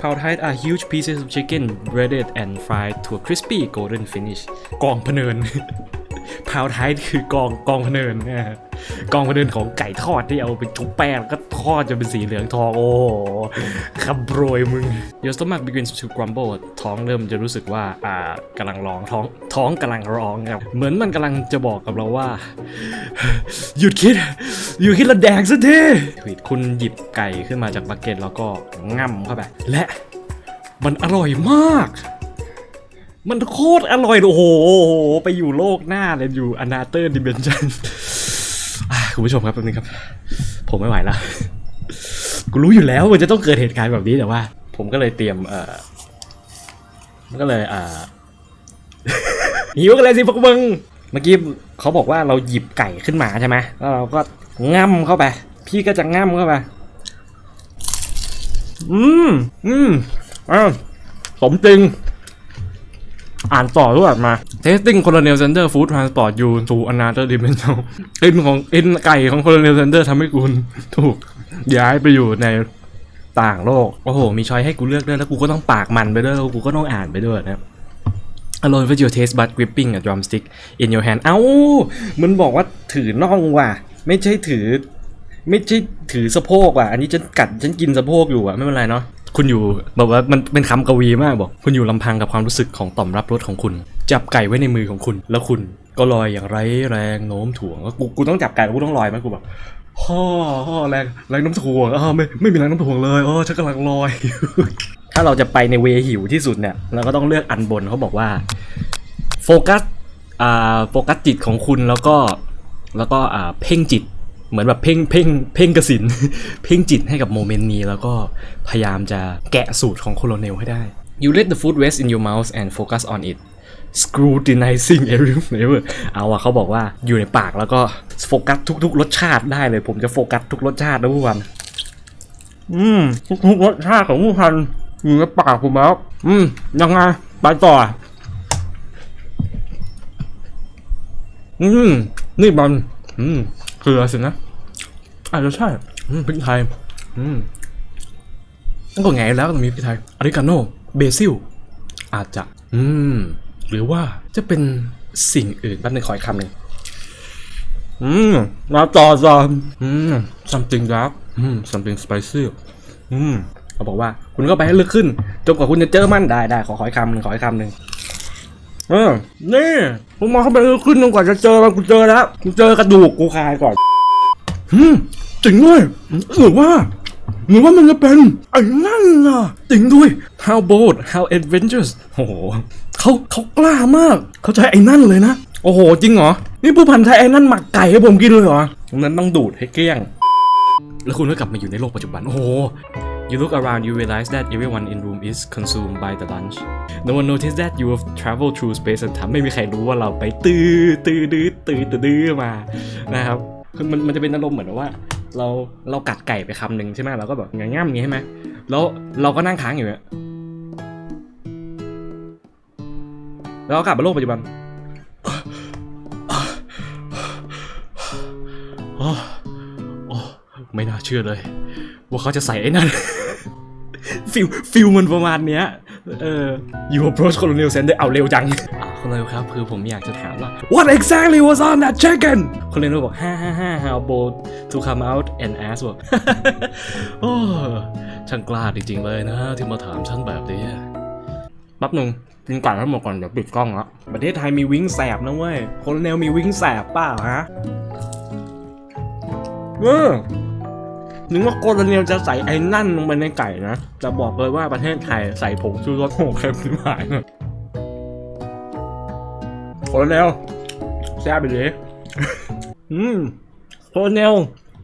Pao Thai are huge pieces of chicken breaded and fried to a crispy golden finish กองพเนินพาวไทยคือกองกองพเนินนะฮะ กองพะเนินของไก่ทอดที่เอาไปชุบแป้งแล้วก็ทอดจนเป็นสีเหลืองทองโอ้โหคำโปรยมึง Your stomach begins to grumble ท้องเริ่มจะรู้สึกว่าอ่ากำลังร้องท้องท้องกำลังร้องครับเหมือนมันกำลังจะบอกกับเราว่า หยุดคิดหยุดคิดและแดกสักทีคุณหยิบไก่ขึ้นมาจากบักเก็ตแล้วก็ง่ำเข้าไปและมันอร่อยมาก มันโคตรอร่อยโอ้โห ไปอยู่โลกหน้าเลยอยู่ another dimension อะ คุณผู้ชมครับแป๊บนึงครับ ผมไม่ไหวแล้วกูรู้อยู่แล้วมันจะต้องเกิดเหตุการณ์แบบนี้แต่ว่า ผมก็เลยเตรียมเอ่อมันก็เลยอ่าหิวกันเลยสิพวกมึงเมื่อกี้เขาบอกว่าเราหยิบไก่ขึ้นมาใช่ไหมแล้วเราก็ง่ำเข้าไป พี่ก็จะง่ำเข้าไปอืมอืมอ่าสมจริง อ่านต่อด้วยมา Testing Colonel Sanders Food Transport You to Another Dimension เอ็นของเอ็นไก่ของ Colonel Sanders ทำให้คุณถูกย้ายไปอยู่ในต่างโลก โอ้โห มีช้อยให้กูเลือกด้วย แล้วกูก็ต้องปากมันไปด้วย แล้วกูก็ต้องอ่านไปด้วยนะครับ Alone with your taste bud gripping a drumstick in your hand เอ้า มันบอกว่าถือน่องว่ะ ไม่ใช่ถือ ไม่ใช่ถือสะโพกว่ะ อันนี้ฉันกัดฉันกินสะโพกอยู่อะ ไม่เป็นไรเนาะ คุณอยู่แบบว่ามันเป็นคำกวีมากบอก คุณอยู่ลำพังกับความรู้สึกของต่อมรับรสของคุณ จับไก่ไว้ในมือของคุณ แล้วคุณก็ลอยอย่างไร้แรงโน้มถ่วงกูกูต้องจับไก่กูต้องลอยไหมกูแบบฮ่อฮ่อแรงแรงโน้มถ่วงอ้าวไม่ไม่มีแรงโน้มถ่วงเลยอ๋อฉันกำลังลอยถ้าเราจะไปในเวหิวที่สุดเนี่ยเราก็ต้องเลือกอันบนเขาบอกว่าโฟกัสอ่าโฟกัสจิตของคุณแล้วก็แล้วก็อ่าเพ่งจิต เหมือนแบบเพ่งเพ่งเพ่งกระสิน เพ่งจิตให้กับโมเมนต์นี้ แล้วก็พยายามจะแกะสูตรของโคโลเนลให้ได้ You let the food rest in your mouth and focus on it scrutinizing every flavor เอาอะเขาบอกว่าอยู่ในปากแล้วก็โฟกัสทุก ๆ รสชาติได้เลย ผมจะโฟกัสทุกรสชาตินะผู้พันอืมทุกๆรสชาติของผู้พันอยู่ในปากผมแล้ว อืมยังไงไปต่อ อืม นี่มันอืมเกลือสินะ อาจจะใช่อืมพริกไทยอืมมันก็ไงแล้วต้องมีพริกไทยอริกาโน่เบซิล อาจจะ อืม หรือว่าจะเป็นสิ่งอื่นแป๊บนึงขออีกคำหนึ่งอืมมาต่อต่ออืม something dark อืม something spicy อืมเขาบอกว่า คุณก็ไปให้ลึกขึ้นจนกว่าคุณจะเจอมันได้ได้ขอขออีกคำหนึ่งขออีกคำหนึ่งเออนี่ผมมองเข้าไปลึกขึ้นจนกว่าจะเจอมันกูเจอแล้วกูเจอกระดูกกูคายก่อน อืมจริงด้วยหรือว่าหรือว่ามันจะเป็นไอ้นั่นน่ะจริงด้วย how bold how adventurous โอ้โหเขาเขากล้ามาก เขาใช้ไอ้นั่นเลยนะ โอ้โห จริงเหรอ นี่ผู้พันใช้ไอ้นั่นหมักไก่ให้ผมกินเลยเหรอตรงนั้นต้องดูดให้เกลี้ยง แล้วคุณก็กลับมาอยู่ในโลกปัจจุบัน โอ้โห You look around, you realize that everyone in room is consumed by the lunch. No one noticed that you have traveled through space and time. ไม่มีใครรู้ว่าเราไปตื้อตื้อดื้อตื้อตื้อมานะครับ คือมันมันจะเป็นอารมณ์เหมือนว่า เราเรากัดไก่ไปคำหนึ่งใช่ไหมเราก็แบบง่ามๆอย่างงี้ใช่ไหมแล้วเราก็นั่งค้างอยู่เนี่ยแล้วเรากลับมาโลกปัจจุบันโอ้โอ้ไม่น่าเชื่อเลย ว่าเขาจะใส่ไอ้นั่นฟิลฟิลมันประมาณเนี้ย เออ you approach Colonel Sanders เอาเร็วจังอ่าคนเร็วครับ คือผมอยากจะถามว่า what exactly was on that chicken คนเร็วบอกฮ่าฮ่าฮ่า how bold to come out and ask บอกโอ้ช่างกล้าจริงๆเลยนะ ที่มาถามฉันแบบนี้แป๊บหนึ่งกินก่อนทั้งหมดก่อน เดี๋ยวปิดกล้องละประเทศไทยมีวิ้งแสบนะเว้ยโคลเนลมีวิ้งแสบเปล่าฮะเออ นึกว่าโคโลเนียลจะใส่ไอ้นั่นลงไปในไก่นะ จะบอกเลยว่าประเทศไทยใส่ผงชูรสโหเค็มขึ้นมาเนี่ยโคโลเนียลแซ่บไปเลยอืมโคโลเนียล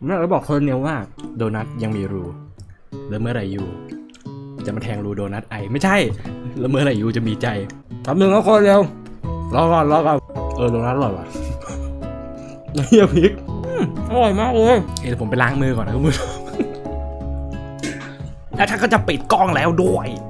แม่ก็บอกโคโลเนียลว่า โดนัทยังมีรูแล้วเมื่อไหร่ยูจะมาแทงรูโดนัทไอไม่ใช่ แล้วเมื่อไหร่ยูจะมีใจทำหนึ่งแล้วโคโลเนียลรอก่อนรอก่อนเออโดนัทอร่อยว่ะเฮียพริก อร่อยมากเลยเดี๋ยวผมไปล้างมือก่อนนะคุณผู้ชมและท่านก็จะปิดกล้องแล้วด้วย